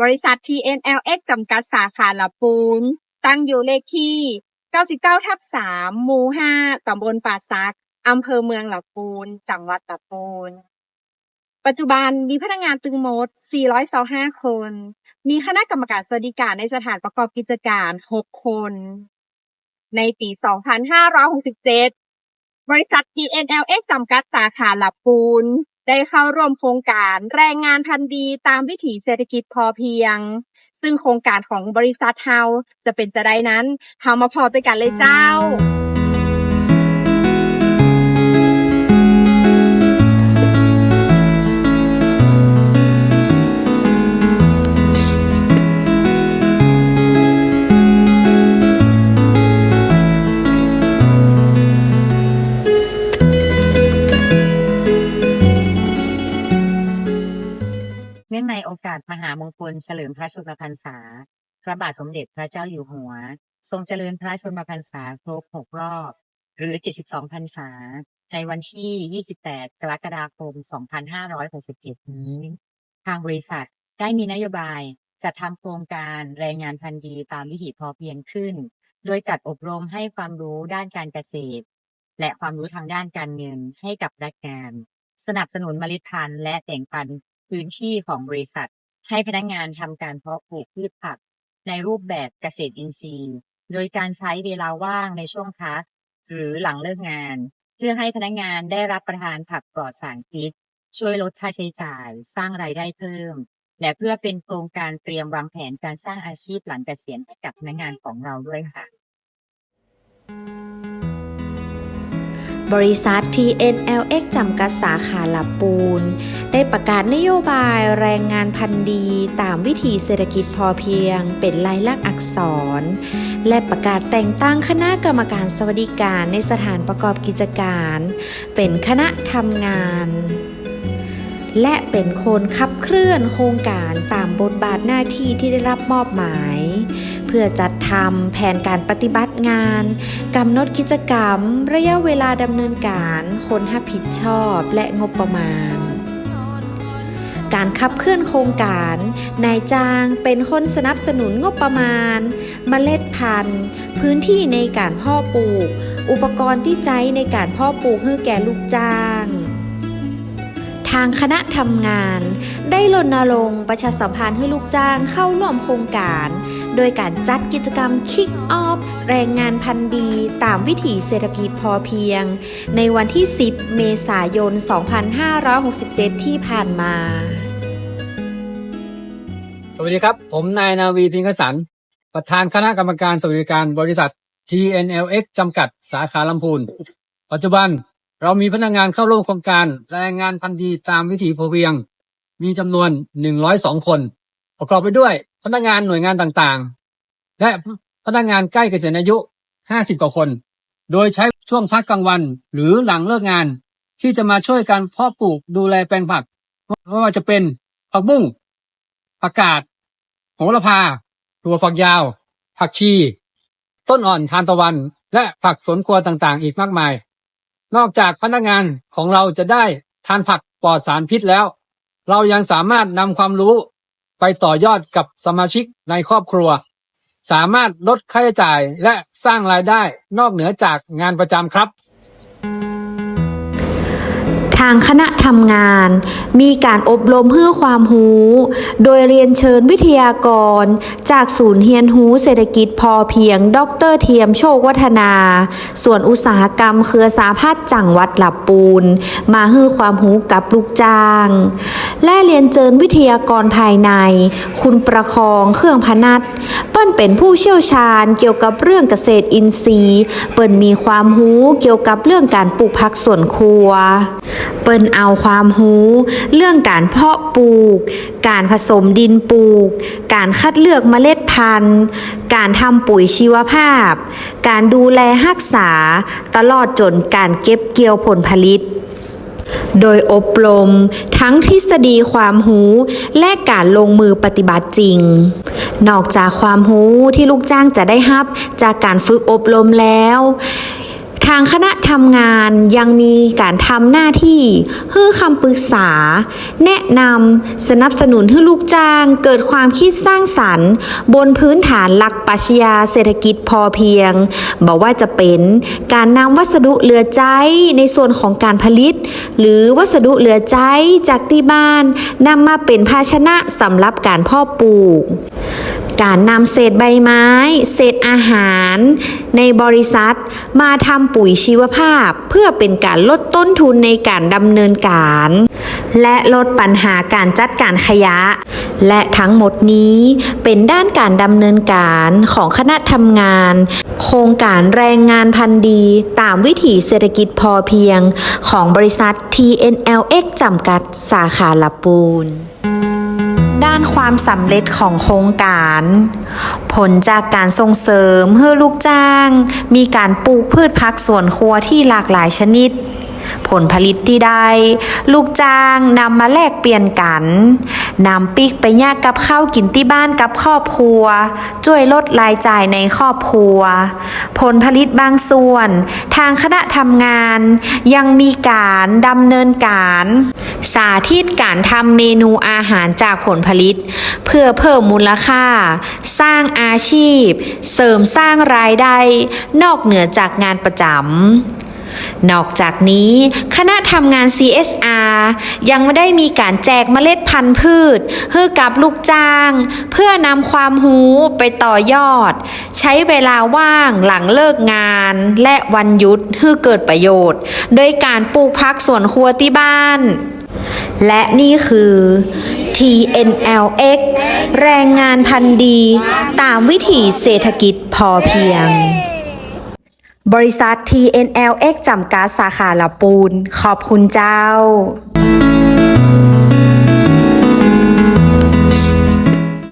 บริษัท TNLX จำกัดสาขาละปูน ตั้งอยู่เลขที่ 99 ทับ 3 หมู่ 5 ตำบลป่าซัก อำเภอเมืองละปูน จังหวัดละปูน ปัจจุบันมีพนักงานตึงหมด 425 คน มีคณะกรรมการสวัสดิการในสถานประกอบกิจการ 6 คน ในปี 2567 บริษัท TNLX จำกัดสาขาหลับปูน ได้เข้าร่วมโครงการแรงงานพันธุ์ดีตามวิถีเศรษฐกิจพอเพียง ซึ่งโครงการของบริษัทเฮาจะเป็นจะได้นั้นเฮามาพอด้วยกันเลยเจ้า นื่องในโอกาสมหามงคลเฉลิมพระชนมพรรษา พระบาทสมเด็จพระเจ้าอยู่หัว ทรงเจริญพระชนมพรรษาครบ 6 รอบ หรือ 72 พรรษา ในวันที่ 28 กรกฎาคม 2567 นี้ ทางบริษัทได้มีนโยบายจัดทำโครงการแรงงานพันธุ์ดีตามวิถีพอเพียงขึ้น โดยจัดอบรมให้ความรู้ด้านการเกษตร และความรู้ทางด้านการเงินให้กับพนักงาน สนับสนุนเมล็ดพันธุ์และแต่งพัน พื้นที่ของบริษัท ให้พนักงานทำการเพาะปลูกพืชผัก ในรูปแบบเกษตรอินทรีย์ โดยการใช้เวลาว่างในช่วงพักหรือหลังเลิกงาน เพื่อให้พนักงานได้รับประทานผักปลอดสารพิษ ช่วยลดค่าใช้จ่าย สร้างรายได้เพิ่ม และเพื่อเป็นโครงการเตรียมวางแผนการสร้างอาชีพหลังเกษียณให้กับพนักงานของเราด้วยค่ะ บริษัท TNLX จำกัดสาขาหลับปูน ได้ประกาศนโยบายแรงงานพันธุ์ดีตามวิถีเศรษฐกิจพอเพียง เป็นลายลักษณ์อักษร และประกาศแต่งตั้งคณะกรรมการสวัสดิการในสถานประกอบกิจการ เป็นคณะทำงาน และเป็นคนขับเคลื่อนโครงการตามบทบาทหน้าที่ที่ได้รับมอบหมาย เพื่อจัดทำแผนการปฏิบัติงานกำหนดกิจกรรม ระยะเวลาดำเนินการคนรับผิดชอบและงบประมาณ การขับเคลื่อนโครงการ นายจ้างเป็นคนสนับสนุนงบประมาณเมล็ดพันธุ์ พื้นที่ในการพ่อปลูก อุปกรณ์ที่ใช้ในการพ่อปลูกให้แก่ลูกจ้างทางคณะทำงาน ได้รณรงค์ประชาสัมพันธ์ให้ลูกจ้างเข้าร่วมโครงการ โดยการจัดกิจกรรม Kick Off แรงงานพันธุ์ดีตามวิถีเศรษฐกิจพอเพียง ในวันที่ 10 เมษายน 2567 ที่ผ่านมา สวัสดีครับ ผมนายนาวีพิงคสัน ประธานคณะกรรมการสวัสดิการบริษัท TNLX จำกัดสาขาลำพูน ปัจจุบันเรามีพนักงานเข้าร่วมโครงการแรงงานพันธุ์ดีตามวิถีพอเพียง มีจำนวน 102 คน ประกอบไปด้วยพนักงานหน่วยงานต่างๆ และพนักงานใกล้เกษียณอายุ 50 กว่าคน โดยใช้ช่วงพักกลางวัน หรือหลังเลิกงาน ที่จะมาช่วยกันเพาะปลูกดูแลแปลงผักไม่ว่าจะเป็นผักบุ้งผักกาดโหระพาถั่วฝักยาว ผักชี ต้นอ่อนทานตะวัน และผักสวนครัวต่างๆ อีกมากมาย นอกจากพนักงานของเราจะได้ทานผักปลอดสารพิษแล้ว เรายังสามารถนำความรู้ ไปต่อยอดกับสมาชิกในครอบครัว สามารถลดค่าใช้จ่ายและสร้างรายได้นอกเหนือจากงานประจำครับ ทางคณะทำงาน มีการอบรมเพื่อความรู้ โดยเรียนเชิญวิทยากร จากศูนย์เฮียนหูเศรษฐกิจพอเพียง ดรเทียมโชควัฒนา ส่วนอุตสาหกรรมเครือสาพัฒจังหวัดหลับปูน มาให้ความรู้กับลูกจ้าง และเรียนเชิญวิทยากรภายใน คุณประคองเครื่องพนัดเปิ้นเป็นผู้เชี่ยวชาญเกี่ยวกับเรื่องเกษตรอินทรีย์ เปิ้นมีความรู้เกี่ยวกับเรื่องการปลูกผักสวนครัวเปิ้นเอาความรู้ เรื่องการเพาะปลูก การผสมดินปลูก การคัดเลือกเมล็ดพันธุ์ การทำปุ๋ยชีวภาพ การดูแลรักษา ตลอดจนการเก็บเกี่ยวผลผลิตโดยอบรมทั้งทฤษฎีความรู้และการลงมือปฏิบัติจริง นอกจากความรู้ที่ลูกจ้างจะได้รับจากการฝึกอบรมแล้ว ทางคณะทำงานยังมีการทำหน้าที่ให้คำปรึกษา แนะนำสนับสนุนให้ลูกจ้าง เกิดความคิดสร้างสรรค์ บนพื้นฐานหลักปรัชญาเศรษฐกิจพอเพียงบอกว่าจะเป็นการนำวัสดุเหลือใจในส่วนของการผลิต หรือวัสดุเหลือใจจากที่บ้านนำมาเป็นภาชนะสำหรับการพ่อปลูก การนำเศษใบไม้ เศษอาหาร ในบริษัท มาทำปุ๋ยชีวภาพ เพื่อเป็นการลดต้นทุนในการดำเนินการ และลดปัญหาการจัดการขยะ และทั้งหมดนี้เป็นด้านการดำเนินการของคณะทำงาน โครงการแรงงานพันธีตามวิถีเศรษฐกิจพอเพียง ของบริษัท TNLX จำกัดสาขาละปูน ด้านความสำเร็จของโครงการ ผลจากการส่งเสริมให้ลูกจ้าง มีการปลูกพืชพักสวนครัวที่หลากหลายชนิด ผลผลิตที่ได้ ลูกจ้างนำมาแลกเปลี่ยนกันนำปิกไปย่ากับข้าวกินที่บ้านกับครอบครัว ช่วยลดรายจ่ายในครอบครัว ผลผลิตบางส่วน ทางคณะทำงานยังมีการดำเนินการ สาธิตการทำเมนูอาหารจากผลผลิต เพื่อเพิ่มมูลค่า สร้างอาชีพ เสริมสร้างรายได้ นอกเหนือจากงานประจำ นอกจากนี้คณะทำงาน CSR ยังไม่ได้มีการแจกเมล็ดพันธุ์พืชให้กับลูกจ้าง เพื่อนำความรู้ไปต่อยอด ใช้เวลาว่างหลังเลิกงานและวันหยุดให้เกิดประโยชน์ โดยการปลูกพักสวนครัวที่บ้าน และนี่คือ TNLX แรงงานพันธุ์ดี ตามวิถีเศรษฐกิจพอเพียง บริษัท TNLX จำกัดสาขาละปูน ขอบคุณเจ้า